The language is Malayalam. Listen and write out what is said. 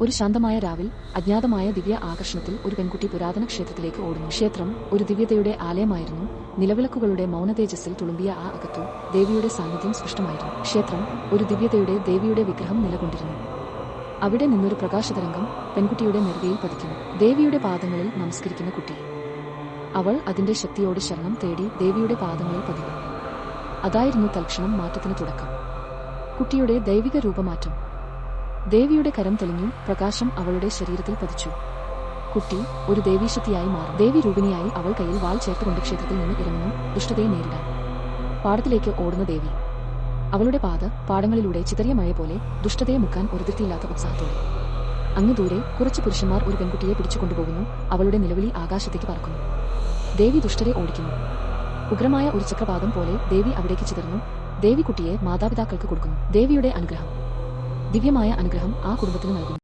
ഒരു ശാന്തമായ രാവിൽ അജ്ഞാതമായ ദിവ്യ ആകർഷണത്തിൽ ഒരു പെൺകുട്ടി പുരാതന ക്ഷേത്രത്തിലേക്ക് ഓടുന്നു. ക്ഷേത്രം ഒരു ദിവ്യതയുടെ ആലയമായിരുന്നു. നിലവിളക്കുകളുടെ മൗനതേജസ്സിൽ തുളുമ്പിയ ആ അകത്തു ദേവിയുടെ സാന്നിധ്യം സ്പഷ്ടമായിരുന്നു. ക്ഷേത്രം ഒരു ദിവ്യതയുടെ ദേവിയുടെ വിഗ്രഹം നിലകൊണ്ടിരുന്നു. അവിടെ നിന്നൊരു പ്രകാശതരംഗം പെൺകുട്ടിയുടെ നെറുകയിൽ പതിക്കുന്നു. ദേവിയുടെ പാദങ്ങളിൽ നമസ്കരിക്കുന്ന കുട്ടി. അവൾ അതിന്റെ ശക്തിയോട് ശരണം തേടി ദേവിയുടെ പാദങ്ങളിൽ പതിക്കുന്നു അതായിരുന്നു തൽക്ഷണം മാറ്റത്തിന് തുടക്കം. കുട്ടിയുടെ ദൈവിക രൂപമാറ്റം. ദേവിയുടെ കരം തെളിഞ്ഞു പ്രകാശം അവളുടെ ശരീരത്തിൽ പതിച്ചു. കുട്ടി ഒരു ദേവീശക്തിയായി മാറി. ദേവി രൂപിണിയായി അവൾ കയ്യിൽ വാൾ ചേർത്തുകൊണ്ട് ക്ഷേത്രത്തിൽ നിന്ന് ഇറങ്ങുന്നു. ദുഷ്ടതയെ നേരിടാൻ. പാടത്തിലേക്ക് ഓടുന്ന ദേവി. അവളുടെ പാത പാടങ്ങളിലൂടെ ചിതറിയ മഴ പോലെ ദുഷ്ടതയെ മുക്കാൻ ഒരു തൃപ്തിയില്ലാത്ത ഉത്സാഹത്തോടെ. അങ്ങ് ദൂരെ കുറച്ച് പുരുഷന്മാർ ഒരു പെൺകുട്ടിയെ പിടിച്ചുകൊണ്ടുപോകുന്നു അവളുടെ നിലവിളി ആകാശത്തേക്ക് പറക്കുന്നു. ദേവി ദുഷ്ടരെ ഓടിക്കുന്നു. ഉഗ്രമായ ഒരു ചക്രപാതം പോലെ ദേവി അവിടേക്ക് ചിതറുന്നു. ദേവി കുട്ടിയെ മാതാപിതാക്കൾക്ക് കൊടുക്കുന്നു. ദേവിയുടെ അനുഗ്രഹം. ദിവ്യമായ അനുഗ്രഹം ആ കുടുംബത്തിന് നൽകുന്നു.